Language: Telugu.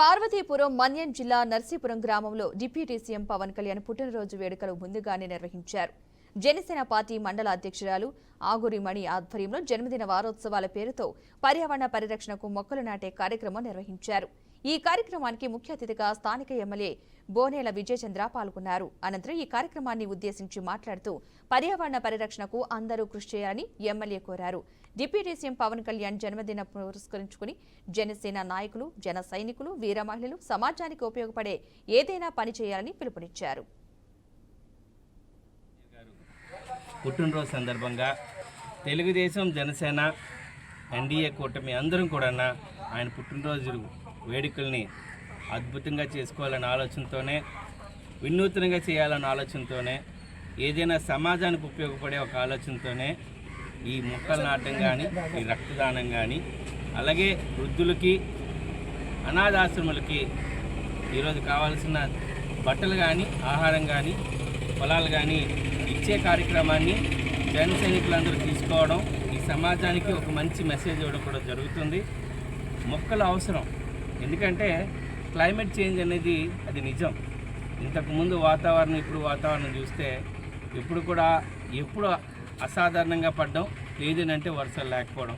పార్వతీపురం మన్యం జిల్లా నర్సీపురం గ్రామంలో డిప్యూటీ సీఎం పవన్ కళ్యాణ్ పుట్టినరోజు వేడుకలు ముందుగానే నిర్వహించారు. జనసేన పార్టీ మండల అధ్యక్షురాలు ఆగురి మణి ఆధ్వర్యంలో జన్మదిన వారోత్సవాల పేరుతో పర్యావరణ పరిరక్షణకు మొక్కలు నాటే కార్యక్రమం నిర్వహించారు. ఈ కార్యక్రమానికి ముఖ్య అతిథిగా స్థానిక ఎమ్మెల్యే బోనేల విజయచంద్ర పాల్గొన్నారు. అనంతరం ఈ కార్యక్రమాన్ని ఉద్దేశించి మాట్లాడుతూ పర్యావరణ పరిరక్షణకు అందరూ కృషి చేయాలని ఎమ్మెల్యే కోరారు. డిప్యూటీ సీఎం పవన్ కళ్యాణ్ జన్మదిన పురస్కరించుకుని జనసేన నాయకులు జన సైనికులు వీర మహిళలు సమాజానికి ఉపయోగపడే ఏదైనా పని చేయాలని పిలుపునిచ్చారు. పుట్టినరోజు సందర్భంగా తెలుగుదేశం జనసేన ఎన్డీఏ కూటమి అందరం కూడా ఆయన పుట్టినరోజు వేడుకల్ని అద్భుతంగా చేసుకోవాలనే ఆలోచనతోనే వినూత్నంగా చేయాలన్న ఆలోచనతోనే ఏదైనా సమాజానికి ఉపయోగపడే ఒక ఆలోచనతోనే ఈ మొక్కలు నాటం కానీ ఈ రక్తదానం కానీ అలాగే వృద్ధులకి అనాథాశ్రములకి ఈరోజు కావాల్సిన బట్టలు కానీ ఆహారం కానీ పొలాలు కానీ ఇచ్చే కార్యక్రమాన్ని జన సైనికులందరూ తీసుకోవడం ఈ సమాజానికి ఒక మంచి మెసేజ్ ఇవ్వడం కూడా జరుగుతుంది. మొక్కల అవసరం. ఎందుకంటే క్లైమేట్ చేంజ్ అనేది అది నిజం. ఇంతకుముందు వాతావరణం ఇప్పుడు వాతావరణం చూస్తే ఇప్పుడు కూడా ఎప్పుడు అసాధారణంగా పడ్డం లేదంటే వర్షాలు లేకపోవడం.